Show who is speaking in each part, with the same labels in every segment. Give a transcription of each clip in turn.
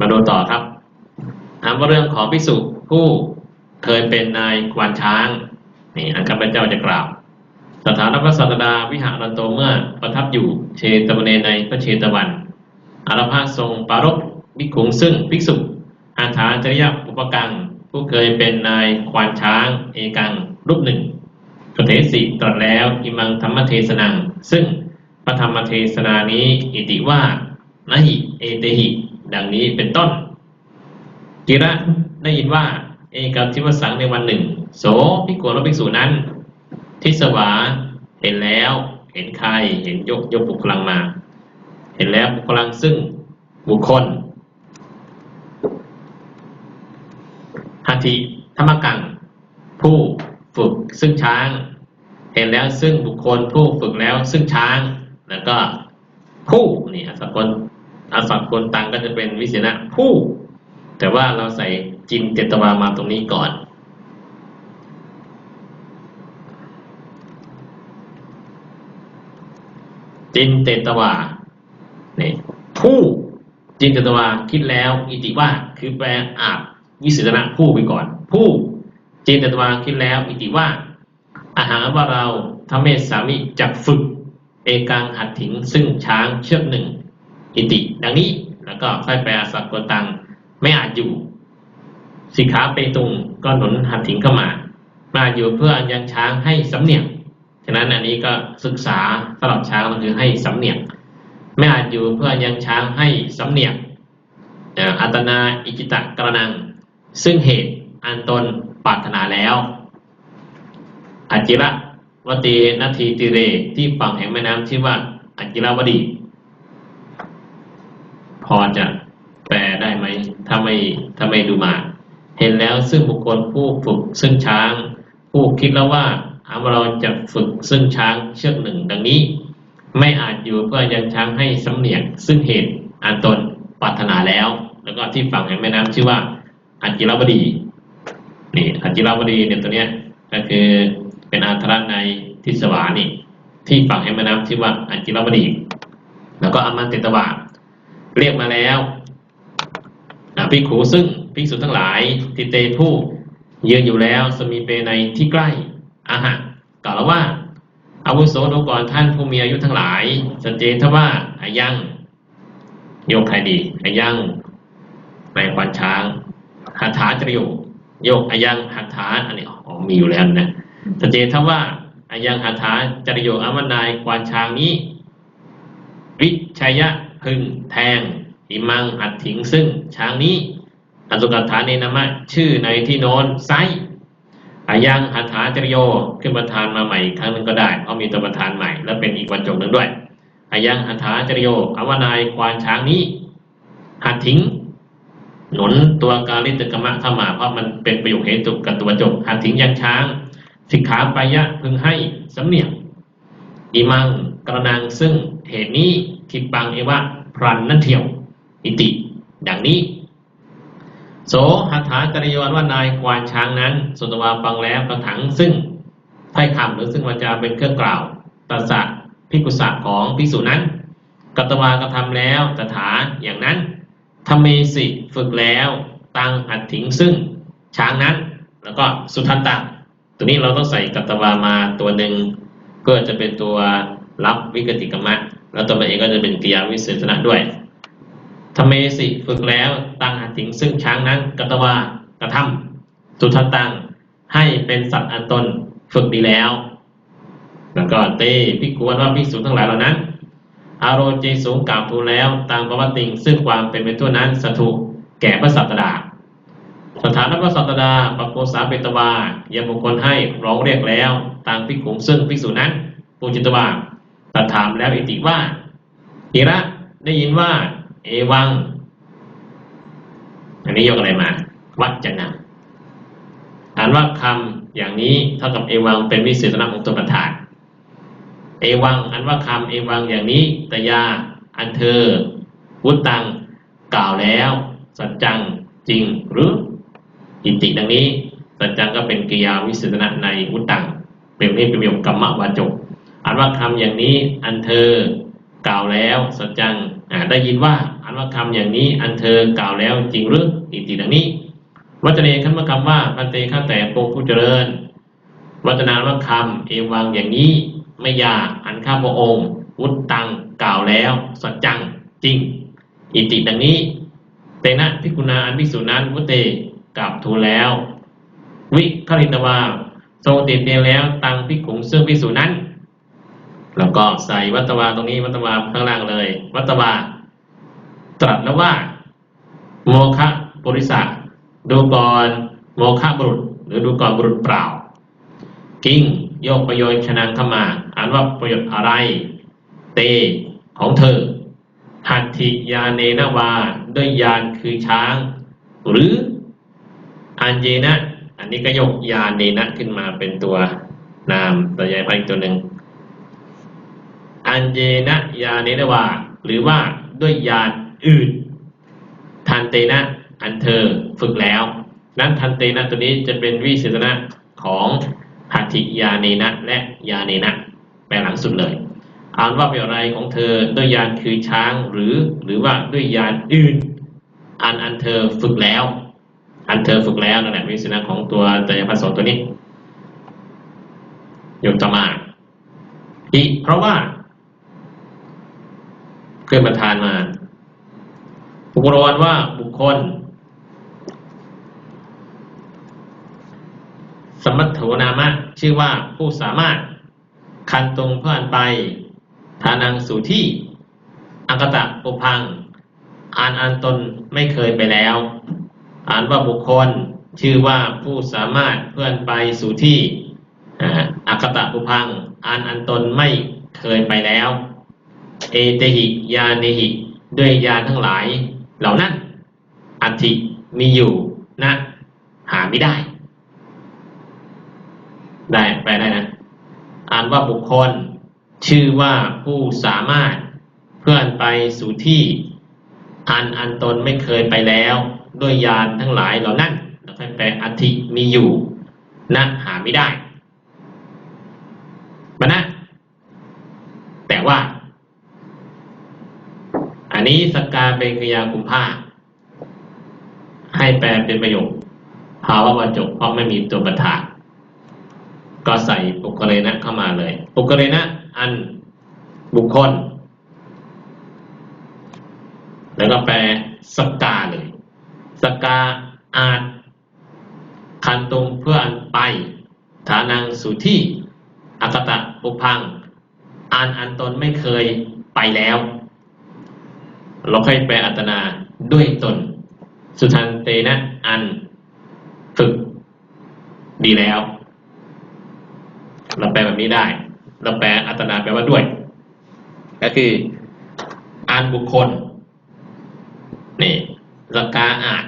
Speaker 1: มาดูต่อครับถามว่าเรื่องของภิกษุผู้เคยเป็นนายควานช้างนี่อันข้าพเจ้าจะกล่าว สถานพระศาสดาวิหารโตเมื่อประทับอยู่เชตวันในพระเชตวัน อารพาทรงปารภภิกขุงซึ่งภิกษุอาถาจริยอุปกัง ผู้เคยเป็นนายควานช้าง เอกัง รูปหนึ่งกเทสิตรัสแล้วอิมังธรรมเทศนัง ซึ่งพระธรรมเทศนานี้อิติว่านหิเอเตหิ ดังนี้เป็นต้นกิระได้ยินว่า เอกับทิวสังในวันหนึ่ง โสภิโกขุและภิกษุนั้น ทิสวาเห็นแล้วเห็นใครเห็นยกยกบุคลังมา เห็นแล้วบุคลังซึ่งบุคคลหัตถิธรรมกัง ผู้ฝึกซึ่งช้าง เห็นแล้วซึ่งบุคคลผู้ฝึกแล้วซึ่งช้าง แล้วก็ผู้นี่อัสสกล อัสสกลตังก็จะเป็นวิเศษณะผู้ แต่ว่าเราใส่จินเจตวามาตรงนี้ก่อน จินเตตวาเนี่ยผู้จินเตตวาคิดแล้วอิติว่าคือแปลอาบวิสุทนะผู้ไปก่อน ผู้จินเตตวาคิดแล้วอิติว่า อาหารว่าเราทำเมสามิจักฝึกเอกังหัดถิงซึ่งช้างเชือกหนึ่ง อิติ ดังนี้ แล้วก็ค่อยแปลสักกตัง ไม่อาจอยู่ สิกขาเปตุงก็หนุนหัดถิงเข้ามา มาอยู่เพื่อยังช้างให้สำเนียง ฉะนั้นอันนี้ก็ศึกษาสำหรับช้างมันคือให้สำเนียง ไม่อาจอยู่เพื่อยังช้างให้สำเนียงอัตนาอิจิตะกระนัง ซึ่งเหตุอันตนปรารถนาแล้วอจิระวตีนาทีติเร ที่ฝั่งแห่งแม่น้ำชื่อว่าอจิระวดี พอจะแปลได้ไหมถ้าไม่ถ้าไม่ดูมาเห็นแล้วซึ่งบุคคลผู้ฝึกซึ่งช้าง ผู้คิดแล้วว่าหาเราจะฝึกซึ่งช้างเชือกหนึ่งดังนี้ ไม่อาจอยู่เพื่อยังช้างให้สำเนียกซึ่งเหตุอันตนปรารถนาแล้ว แล้วก็ที่ฝั่งแห่งแม่น้ำชื่อว่าอัจจิรวดีนี่อัจจิรวดีเนี่ยตัวเนี้ยก็คือเป็นอาธรในทิสวานี่ที่ฝั่งแห่งแม่น้ำชื่อว่าอัจจิรวดี แล้วก็อมันเตตวา เรียกมาแล้วภิกขุซึ่งภิกษุทั้งหลายทิเตผู้ยืนอยู่แล้วสมีเปในที่ใกล้อาหารกล่าวว่าอาวุโสดูก่อนท่านผู้มีอายุทั้งหลาย สัจเจทว่าอายัง โยกใครดีอายังในควันช้างหัตถาจริโยโยกอายังหัตถาอันนี้อ๋อมีอยู่แล้วนะสัจเจทว่าอายังหัตถาจริโยอวันายควานช้างนี้ วิชัยะ พึ่งแทงอิมังหัดถิงซึ่งช้างนี้อสุกัฏฐานเนนามะชื่อในที่โน้นไซอายังหัตถาจริโยขึ้นประธานมาใหม่อีกครั้งหนึ่งก็ได้เพราะมีตัวประธานใหม่ และเป็นอีกวันจงหนึ่งด้วยอายังหัตถาจริโยอวนายควานช้างนี้หัดทิ้งหนุนตัวกาลิตกรรมะเข้ามาเพราะมันเป็นประโยคเหตุกับตัวจบหัดทิ้งยังช้าง สิกขาปายะพึงให้สำเนียงอิมังกระนังซึ่งเหตุนี้ ทิปังเอวะพรันนั่นเที่ยวอิติ ดังนี้ โสหัตถากริยวนว่านายควานช้างนั้นสุนทรวาฟังแล้วกระถังซึ่งถ้อยคำหรือซึ่งวาจาเป็นเครื่องกล่าวตรัสะพิกุสะของภิกษุนั้นกัตวากระทำแล้วตถาอย่างนั้นทำเมสิฝึกแล้วตังหัดถิงซึ่งช้างนั้น แล้วก็สุทันตะตัวนี้เราต้องใส่กัตวามาตัวหนึ่งเพื่อจะเป็นตัวรับวิกติกรรมะ แล้วตัวมันเองก็จะเป็นกิริยาวิเศษณะด้วยทำเมสิฝึกแล้วตั้งหัดถิงซึ่งช้างนั้นกัตวากระทำสุทันตังให้เป็นสัตว์อันตนฝึกดีแล้ว แล้วก็เตพิกวนว่าพิสูจทั้งหลายเหล่านั้น อารมณ์เจสูงกล่าวทูลแล้วตามประวัติงซึ่งความเป็นไปทั่วนั้นสถุแก่พระสัตดา สถานพระสัตดาปโกสาเปตวายังมงคลให้ร้องเรียกแล้ว ตามพิขุงซึ่งพิสูจนั้นปูจิตวา ตัดถามแล้วอิติว่าอิระได้ยินว่า เอวัง อันนี้ยกอะไรมา วัจนะอ่านว่าคำอย่างนี้เท่ากับเอวังเป็นวิเศษณะของตัวประธานเอวัง อันว่าคำเอวังอย่างนี้ตยา อันเธอวุตังกล่าวแล้ว สัจจังจริงหรืออิติดังนี้ สัจจังก็เป็นกิยาวิเศษณะในวุตังเป็นนี่เป็นประโยคกรรมวาจก อ่านว่าคำอย่างนี้อันเธอกล่าวแล้วสัจจังได้ยินว่าอันว่าคำอย่างนี้อันเธอกล่าวแล้วจริงหรืออิติดังนี้ วัจเนคันว่าคำว่าพันเตข้าแต่พระองผู้เจริญ วัจนาว่าคำเอวังอย่างนี้ไม่ยากอันข้าพระองค์วุตตังกล่าวแล้วสัจจังจริง อิติดังนี้เตนะพิกุณาอันพิสุนั้นวุเตกลับทูลแล้ว วิคลิตวาทรงติดเตียแล้วตังพิขุงซึ่งพิสุนั้น แล้วก็ใส่วัตวาตรงนี้วัตวาข้างล่างเลย วัตวาตรัสแล้วว่า โมคะบริษัทดูก่อนโมคะบุรุษ หรือดูก่อนบุรุษเปล่า กิ้งโยกประโยชน์ชนะเข้ามาอ่านว่าประโยชน์อะไร เต ของเธอหัตถิยาเนนวาด้วยยานคือช้าง หรืออันเยนะ อันนี้ก็ยกยานเนนะขึ้นมาเป็นตัวนามตัวใหญ่ไปอีกตัวหนึ่ง นเยนะยาเนนวา หรือว่าด้วยยานอื่น ทันเตนะอันเธอฝึกแล้ว นั้นทันเตนะตัวนี้จะเป็นวิเศษณะของหัตถิยาเนนะและยาเนนะแปลหลังสุดเลยอ่านว่าเป็นอะไรของเธอด้วยยานคือช้างหรือหรือว่าด้วยยานอื่น อันอันเธอฝึกแล้ว อันเธอฝึกแล้วนั่นแหละวิเศษณะของตัวตัยพัสสตัวนี้ยกต่อมาอีเพราะว่า เคยประทานมาบุคคลว่าบุคคล สมัตถนามะ ชื่อว่าผู้สามารถ คันตรงเพื่อนไป ทานังสู่ที่ อักตะปุพัง อ่านอันตนไม่เคยไปแล้ว อ่านว่าบุคคล ชื่อว่าผู้สามารถเพื่อนไปสู่ที่อักตะปุพัง อ่านอันตนไม่เคยไปแล้ว เอเตหิยาเนหิ ด้วยยาทั้งหลาย เหล่านั้นอัติมีอยู่นะหาไม่ได้ ได้แปลได้นะ อ่านว่าบุคคล ชื่อว่าผู้สามารถเพื่อนไปสู่ที่ อันอันตนไม่เคยไปแล้ว ด้วยยานทั้งหลายเหล่านั้นแล้วค่อยแปลอัติมีอยู่นะหาไม่ได้มานะแต่ว่า นี้สกกาเป็นกริยาคุมผ้าให้แปลเป็นประโยคภาวะวจกเพราะไม่มีตัวประธานก็ใส่ปุกเรนะเข้ามาเลย ปุกเรนะอันบุคคล แล้วก็แปลสกกาเลยสกกาอาจคันตรงเพื่ออันไปฐานังสู่ที่อากตะปุพังอันอันตนไม่เคยไปแล้ว เราค่อยแปลอัตนาด้วยตน สุทันเตนะ อัน ฝึก ดีแล้ว เราแปลแบบนี้ได้ เราแปลอัตนาแปลว่าด้วย ก็คือ อันบุคคล นี่สกาอาจ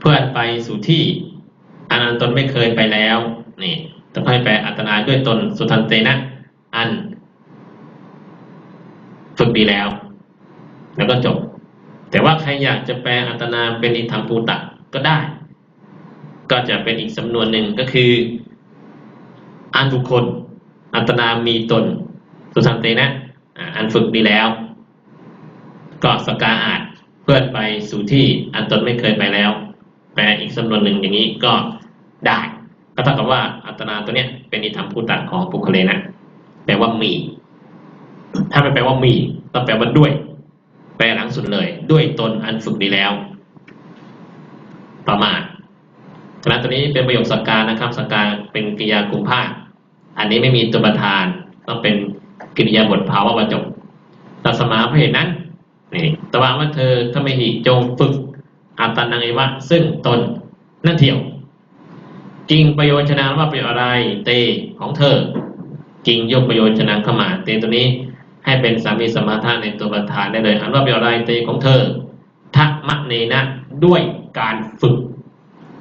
Speaker 1: เพื่อนไปสู่ที่อันอันตนไม่เคยไปแล้ว นี่ต้องให้แปลอัตนาด้วยตน สุทันเตนะ อัน ฝึกดีแล้ว แล้วก็จบ แต่ว่าใครอยากจะแปลอัตนาเป็นอิทัมปูตะก็ได้ ก็จะเป็นอีกสำนวนหนึ่งก็คืออันบุคคล อัตนามีตน สุทันเตนะอ่าอันฝึกดีแล้ว ก็สกาอาจเพื่อนไปสู่ที่อันตนไม่เคยไปแล้ว แปลอีกสำนวนหนึ่งอย่างนี้ก็ได้ก็เท่ากับว่าอัตนาตัวเนี้ยเป็นอิทัมพูตะของปุคเลนะแปลว่ามี ถ้าไม่แปลว่ามีต้องแปลว่าด้วย แปลหลังสุดเลย ด้วยตนอันฝึกดีแล้ว ประมาณฉะนั้นตัวนี้เป็นประโยคสักการนะครับสักการเป็นกริยากุมภาคอันนี้ไม่มีตัวประธานต้องเป็นกริยาบทภาวะวจกตัสมาเพราะเหตุนั้นนี่ตวาว่าเธอทำไมหิจงฝึกอัตตานังเอวะซึ่งตนนั่นเที่ยวกิ่งประโยชนาว่าเป็นอะไรเตของเธอกิ่งยกประโยชนาเข้ามาเตตัวนี้ ให้เป็นสามีสมาทาในตัวประธานได้เลย อันว่าเป็นอะไรเตของเธอทักมะเนนะด้วยการฝึก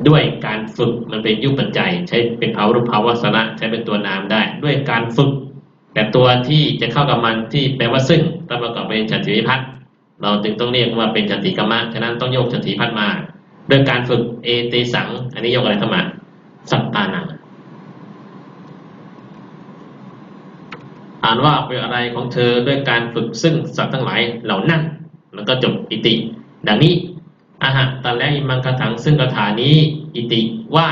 Speaker 1: ด้วยการฝึกมันเป็นยุคปัจจัย ใช้เป็นภาวรุภาวสนะใช้เป็นตัวนามได้ ด้วยการฝึก แต่ตัวที่จะเข้ากับมันที่แปลว่าซึ่งต้องประกอบเป็นฉันทิวิพัฒน์เราจึงต้องเรียกว่าเป็นฉันทิกรรมะฉะนั้นต้องโยกฉันทิพัฒน์มา ด้วยการฝึกเอเตสัง อันนี้โยกอะไรเข้ามาสัตตานัง อ่านว่าเป็นอะไรของเธอด้วยการฝึกซึ่งสัตว์ทั้งหลายเหล่านั้นแล้วก็จบอิติ ดังนี้อาหะตะและอิมังคถังซึ่งคาถานี้อิติว่า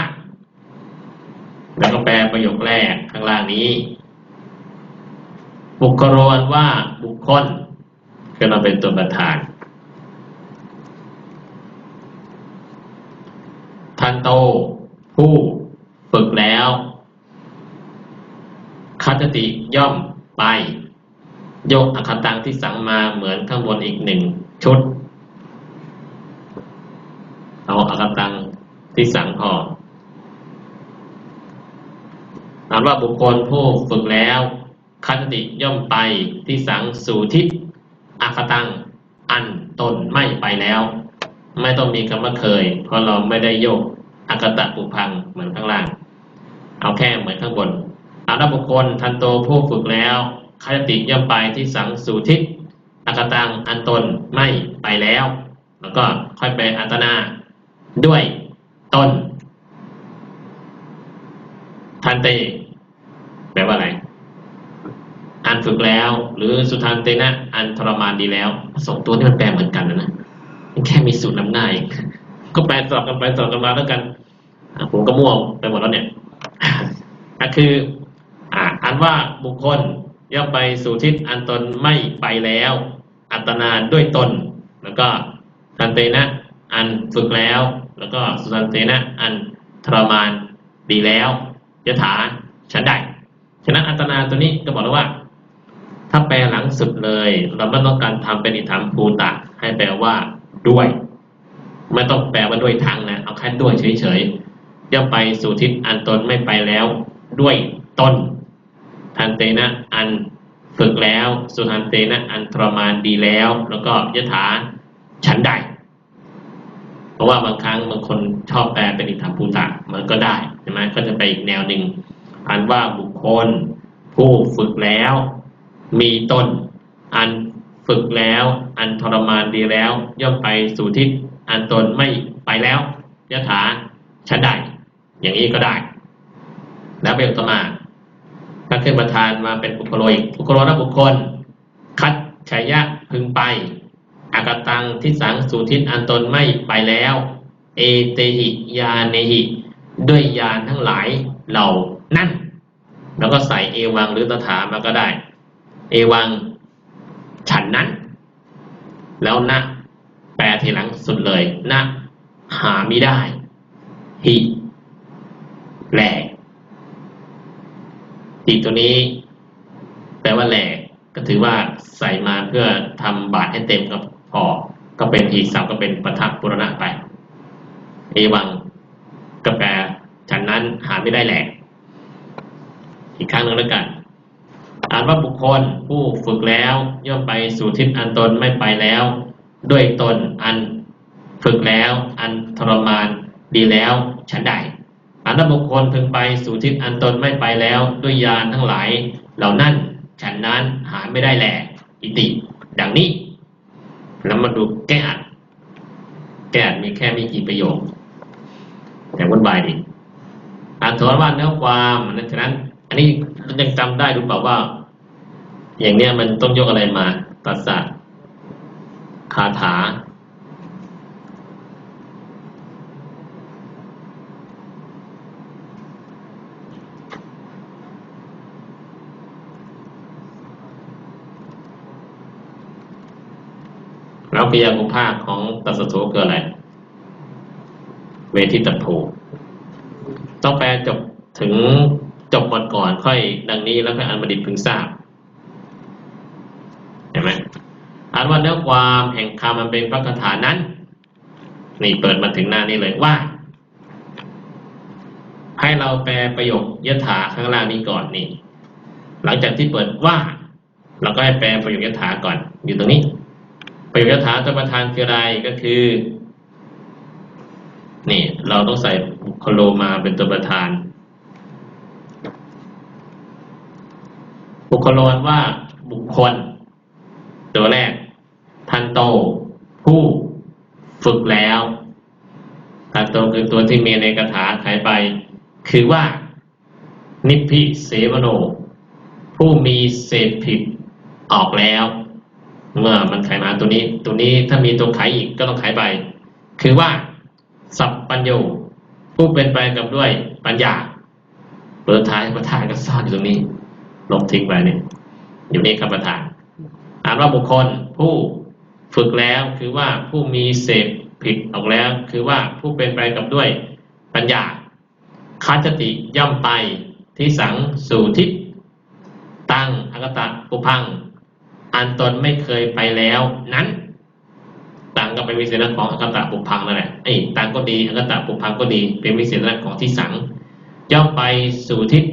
Speaker 1: แล้วก็แปลประโยคแรกข้างล่างนี้ บุคคลอันว่าบุคคลคือเราเป็นตัวประธานทันโต ผู้ฝึกแล้วคัตติย่อม ไป ยกอคตังที่สังมาเหมือนข้างบนอีกหนึ่งชุด เอาอคตังที่สังพออ่านว่าบุคคลผู้ฝึกแล้วคัตติย่อมไปที่สังสู่ทิศอคตังอันตนไม่ไปแล้ว ไม่ต้องมีคำว่าเคย เพราะเราไม่ได้โยกอคตะปุพังเหมือนข้างล่าง เอาแค่เหมือนข้างบน อาราบุคคลทันโตผู้ฝึกแล้วคติย่อมไปที่สังสูทิศอากตังอันตนไม่ไปแล้ว แล้วก็ค่อยไปอัตนาด้วยตนทันเตแปลว่าอะไรอันฝึกแล้ว หรือสุทันเตนะอันทรมานดีแล้วสองตัวนี้มันแปลเหมือนกันนะนะแค่มีสูตรนำหน้าเองก็แปลสอบกันไปสอบกันมาแล้วกันผมก็ม่วงไปหมดแล้วเนี่ยคือ อ่าอันว่าบุคคลย่อมไปสู่ทิศอันตนไม่ไปแล้ว อัตนาด้วยตน แล้วก็ทันเตนะอันฝึกแล้ว แล้วก็สุทันเตนะอันทรมานดีแล้วยถาฉันได้ฉะนั้นอัตนาตัวนี้ก็บอกแล้วว่า ถ้าแปลหลังสุดเลย เราไม่ต้องการทำเป็นอิธรรมภูตะให้แปลว่าด้วย ไม่ต้องแปลว่าด้วยทางนะเอาแค่ด้วยเฉยๆย่อมไปสู่ทิศอันตนไม่ไปแล้ว ด้วยต้น ทันเตนะอันฝึกแล้ว สุทันเตนะอันทรมานดีแล้ว แล้วก็ยถาฉันไดเพราะว่าบางครั้งบางคนชอบแปลเป็นอิทธาภูตะมันก็ได้ใช่ไหมก็จะไปอีกแนวหนึ่งอันว่าบุคคล ผู้ฝึกแล้ว มีตนอันฝึกแล้ว อันทรมานดีแล้ว ย่อมไปสู่ทิศอันตนไม่ไปแล้วยถาฉันไดอย่างนี้ก็ได้ แล้วเป็นต่อมา ถ้าขึ้นประธานมาเป็นบุคคลอีกบุคคลและบุคคล คัดชัยยะพึงไป อากตังทิสังสูทิศอันตนไม่ไปแล้ว เอเตหิยาเนหิ ด้วยยานทั้งหลายเหล่านั่น แล้วก็ใส่เอวังหรือตถามาก็ได้ เอวังฉันนั้น แล้วนะ แปลทีหลังสุดเลย นะ หาไม่ได้ หิแหลก หิตัวนี้ แปลว่าแหลกก็ถือว่าใส่มาเพื่อทำบาทให้เต็มก็พอ ก็เป็นหีสับก็เป็นประทับปุรณะไปเอวังก็แปลฉันนั้นหาไม่ได้แหลก อีกครั้งหนึ่งแล้วกันอ่านว่าบุคคลผู้ฝึกแล้ว ย่อมไปสู่ทิศอันตนไม่ไปแล้ว ด้วยตนอันฝึกแล้ว อันทรมานดีแล้วฉันใด อันบุคคลพึงไปสู่ทิศอันตนไม่ไปแล้ว ด้วยยานทั้งหลาย เหล่านั้นฉันนั้นหาไม่ได้แหลอิติ ดังนี้ แล้วมาดูแก้อัดแก้อัดมีแค่ไม่กี่ประโยค แต่วุ่นวายดิอ่านถอนว่าเนื้อความนั้นฉะนั้น อันนี้ยังจำได้หรือเปล่าว่า อย่างเนี้ยมันต้องยกอะไรมาตัสสะคาถา แล้วปิยานุภาคของตัสสะโสคืออะไรเวทิตภูต้องแปลจบถึงจบก่อนก่อนค่อยดังนี้แล้วค่อยอันบัณฑิตพึงทราบเห็นไหมอ่านว่าเนื้อความแห่งคำมันเป็นพระคาถานั้น นี่เปิดมาถึงหน้านี้เลยว่า ให้เราแปลประโยคยถาข้างล่างนี้ก่อนนี่ หลังจากที่เปิดว่า เราก็ให้แปลประโยคยถาก่อนอยู่ตรงนี้ ประโยคยถาตัวประธานคืออะไรก็คือ นี่ เราต้องใส่บุคโลมาเป็นตัวประธานบุคโลนว่าบุคคล ตัวแรก ทันโต ผู้ฝึกแล้วทันโตคือตัวที่มีในคาถาหายไป คือว่า นิพพิเสวโน ผู้มีเศษผิดออกแล้ว เมื่อมันไขมาตัวนี้ ตัวนี้ถ้ามีตัวไขอีกก็ต้องไขไป คือว่า สัพปัญโยผู้เป็นไปกับด้วยปัญญาเปิดท้ายประธานก็ซ่อนอยู่ตรงนี้ ลบทิ้งไปเนี่ยอยู่นี่ครับประธานอ่านว่าบุคคลผู้ฝึกแล้วคือว่าผู้มีเสพผิดออกแล้ว คือว่าผู้เป็นไปกับด้วยปัญญาคัจติย่อมไปที่สังสู่ทิศตั้งอากตะปุพัง อันตนไม่เคยไปแล้ว นั้นต่างก็เป็นวิเศษณของอากตะปุพังนั่นแหละไอ้ต่างก็ดีอากตะปุพังก็ดี เป็นวิเศษณของที่สังย่อมไปสู่ทิศ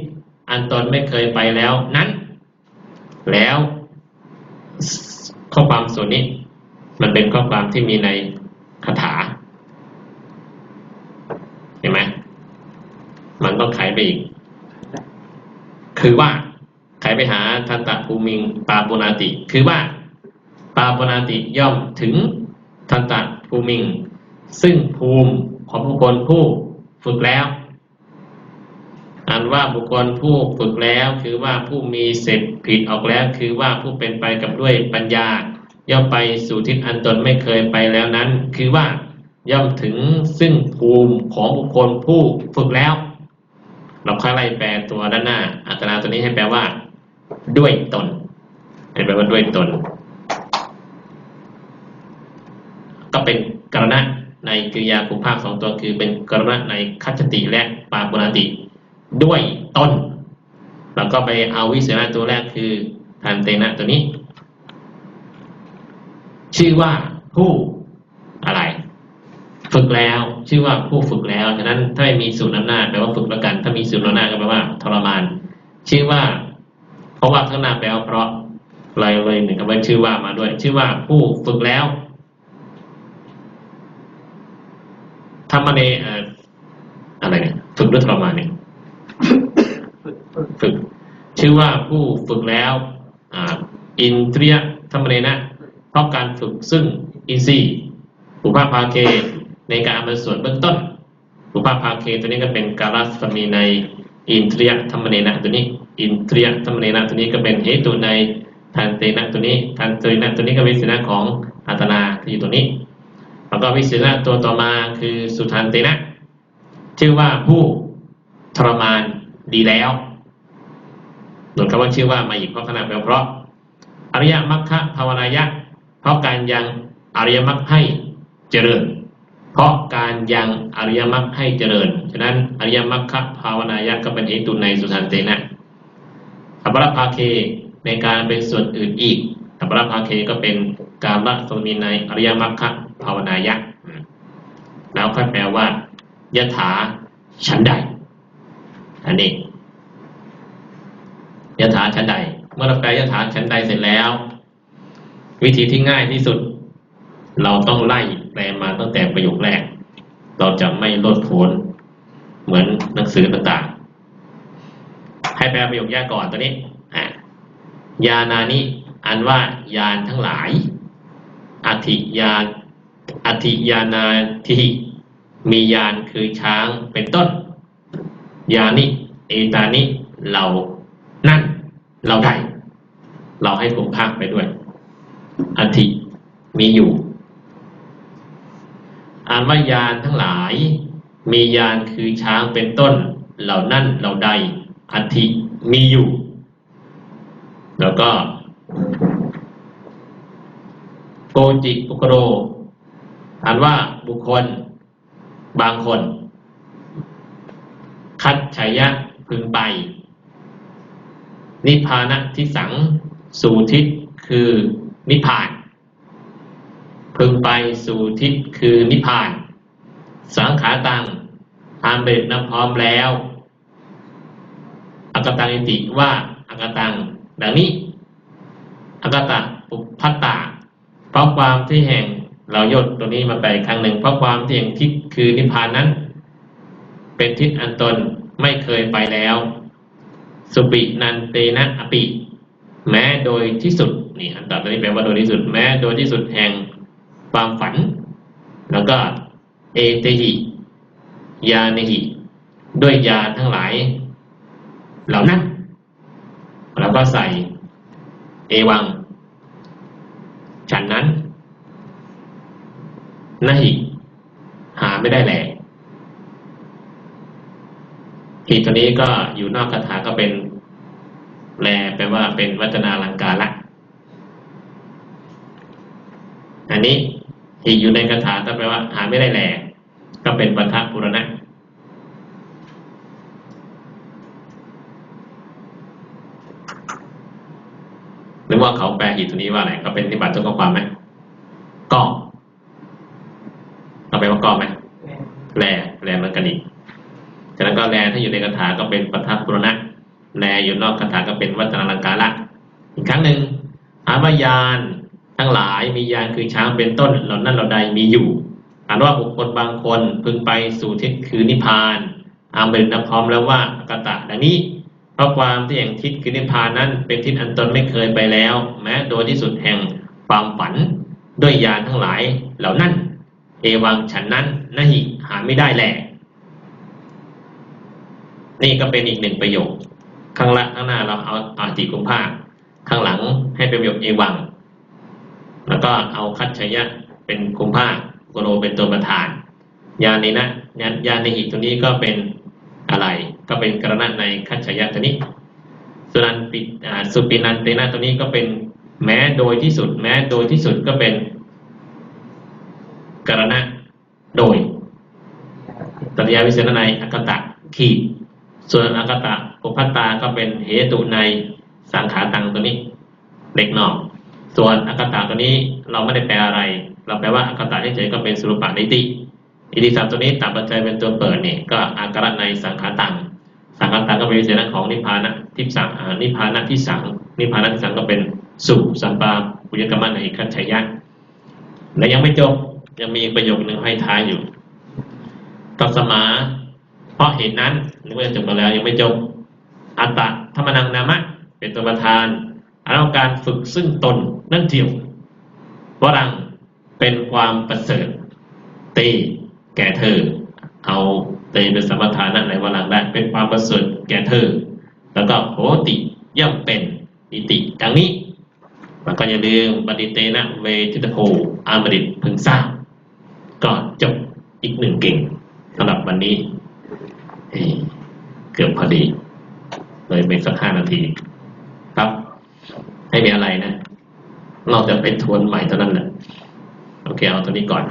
Speaker 1: อันตนไม่เคยไปแล้วนั้น แล้วข้อความส่วนนี้ มันเป็นข้อความที่มีในคาถาเห็นไหมมันต้องไขไปอีก คือว่า ไปหาทันตภูมิงปาปุนาติ คือว่าปาปุนาติย่อมถึงทันตภูมิง ซึ่งภูมิของบุคคลผู้ฝึกแล้วอันว่าบุคคลผู้ฝึกแล้ว คือว่าผู้มีเสร็จผิดออกแล้ว คือว่าผู้เป็นไปกับด้วยปัญญา ย่อมไปสู่ทิศอันตนไม่เคยไปแล้วนั้น คือว่าย่อมถึงซึ่งภูมิของบุคคลผู้ฝึกแล้ว เราค่อยไล่แปลตัวด้านหน้า อัตราตัวนี้ให้แปลว่า ด้วยตนให้แปลว่าด้วยตน ก็เป็นกรณะในกริยาคุภาคสองตัวคือเป็นกรณะในคัจจติและปาปุนาติ ด้วยต้น แล้วก็ไปเอาวิเศษตัวแรกคือทันเตนะตัวนี้ ชื่อว่าผู้อะไร ฝึกแล้ว ชื่อว่าผู้ฝึกแล้วฉะนั้นถ้าไม่มีสูตรอำนาจแปลว่าฝึกแล้วกัน ถ้ามีสูตรอำนาจก็แปลว่า ทรมาน ชื่อว่า เพราะว่าข้างหน้าแปลว่าเพราะเลยเลยหนึ่งคำว่าชื่อว่ามาด้วย ชื่อว่าผู้ฝึกแล้วทำมาในเอ่ออะไรเนี่ยฝึกด้วยทรมานเนี่ยฝึก ชื่อว่าผู้ฝึกแล้วอ่าอินเทรียธรรมเนนะเพราะการฝึกซึ่งอินทรีย์ปุพาภาเคในการเป็นส่วนเบื้องต้นปุพาภาเคตัวนี้ก็เป็นการัสมีใน อินทรียธรรมเนนะตัวนี้ อินทรียธรรมเนนะตัวนี้ก็เป็นเหตุในทันเตนะตัวนี้ทันเตนะตัวนี้ก็เป็นวิสินะของอัตนาที่อยู่ตัวนี้แล้วก็วิสินะตัวต่อมาคือสุทันเตนะชื่อว่าผู้ทรมานดีแล้วหนุนคำว่าชื่อว่ามาอีกเพราะขณะแปลเพราะอริยมรรคภาวนายะเพราะการยังอริยมรรคให้เจริญ เพราะการยังอริยมรรคให้เจริญ ฉะนั้นอริยมรรคภาวนายะก็เป็นเหตุในสุทันเตนะอัปรภาเคในการเป็นส่วนอื่นอีกอัปรภาเคก็เป็นการละสมีในอริยมรรคภาวนายะ แล้วค่อยแปลว่ายถาฉันใด อันนี้ยถาชั้นใด เมื่อเราแปลยถาชั้นใดเสร็จแล้ว วิธีที่ง่ายที่สุด เราต้องไล่ แปลมาตั้งแต่ประโยคแรก เราจะไม่ลดโผนเหมือนหนังสือต่างๆ ให้แปลประโยคแรกก่อนตัวนี้ยานานิอันว่ายานทั้งหลายอธิยานอธิยานาทิมียานคือช้างเป็นต้น ยานิเอตานิเรานั่นเราได้ เราให้ผมภาคไปด้วยอธิมีอยู่ อ่านว่ายานทั้งหลาย มียานคือช้างเป็นต้น เหล่านั่นเราใดอธิมีอยู่ แล้วก็โกจิปุกโรอ่านว่าบุคคล บางคน คัดชัยยะพึงไป นิพพานะที่สัง สู่ทิศคือนิพพาน พึงไปสู่ทิศคือนิพพาน สังขาตังอามเบ็ดนับพร้อมแล้วอากตังอิติว่าอากตังดังนี้อากตะปุพพัตตาเพราะความที่แห่งเรายดตัวนี้มาไปอีกครั้งหนึ่ง เพราะความที่แห่งทิศคือนิพพานนั้น เป็นทิศอันตนไม่เคยไปแล้ว สุปินันเตนะอปิ แม้โดยที่สุดนี่อันตัดตัวนี้แปลว่าโดยที่สุด แม้โดยที่สุดแห่ง ความฝัน แล้วก็เอเตหิยาเนหิ ด้วยยาทั้งหลาย เหล่านั้นแล้วก็ใส่เอวัง ฉันนั้นนาหิ หาไม่ได้แหลหิตัวนี้ก็อยู่นอกคาถาก็เป็นแลแปลว่าเป็นวัจนาลังการละ อันนี้ หิอยู่ในคาถาก็แปลว่า หาไม่ได้แหลก็เป็นปัทปุรณะหรือว่าเขาแปลหิตัวนี้ว่าอะไรก็เป็นนิบัติต้นข้อความไหมก็เราไปลว่าก็ไหมแลแลมือนกันอีกฉะนั้นก็แลถ้าอยู่ในคาถาก็เป็นปัทปุรณะแลอยู่นอกคาถาก็เป็นวัจนาลังการละอีกครั้งหนึ่งอาวายาน ทั้งหลายมียานคือช้างเป็นต้นเหล่านั้นเหล่าใดมีอยู่อ่านว่าบุคคลบางคนพึงไปสู่ทิศคือนิพพานอามบริณพร้อมแล้วว่าอากตะดังนี้ เพราะความที่แห่งทิศคือนิพพานนั้น เป็นทิศอันตนไม่เคยไปแล้ว แม้โดยที่สุดแห่งความฝันด้วยยานทั้งหลายเหล่านั้น เอวังฉันนั้นนหิหาไม่ได้แหละนี่ก็เป็นอีกหนึ่งประโยค ข้างละข้างหน้าเราเอาอาติกุมภาข้างหลังให้เป็นประโยคเอวัง แล้วก็เอาคัจฉยะเป็นกุมภาโกโรเป็นตัวประธาน ยานีนะยานยาในหิตัวนี้ก็เป็นอะไร ก็เป็นกรณะในคัจฉยะตัวนี้สุนันปิสุปินันเตนะตัวนี้ก็เป็นแม้โดยที่สุด แม้โดยที่สุดก็เป็นกรณะโดยตัญญาวิเศษในอากตะขีดส่วนอากตะปุพัตตาก็เป็นเหตุในสังขาตังตัวนี้ เล็กนอก ส่วนอากตะตัวนี้เราไม่ได้แปลอะไร เราแปลว่าอากตะเฉยๆก็เป็นสุรปะนิติอิติศัพท์ตัวนี้ตัดปัจจัยเป็นตัวเปิดนี่ก็อาการในสังขาตังสังขาตังก็เป็นวิเศษของนิพพานะทิพสังนิพพานะที่สังนิพพานะที่สังก็เป็นสุสัมปาปุญญกรรมในคัจฉยยะและยังไม่จบยังมีประโยคหนึ่งให้ท้ายอยู่ตัสมา เพราะเหตุนั้นนึกว่าจะจบมาแล้วยังไม่จบอัตตะธรรมนังนามะเป็นตัวประธาน เอาการฝึกซึ่งตนนั่นเทียววรังเป็นความประเสริฐตีแก่เธอ เอาเตเป็นสมปทานะในวรังได้เป็นความประเสริฐแก่เธอ แล้วก็โหติย่อมเป็นอิติดังนี้มันก็อย่าลืมปฏิเตนะเวทิตโพอามริตพึงทราบก็จบอีกหนึ่งเก่งสำหรับวันนี้ เกือบพอดี เลยเป็นสักห้านาที ให้มีอะไรนะ เราจะไปทวนใหม่เท่านั้นแหละโอเคเอาตัวนี้ก่อน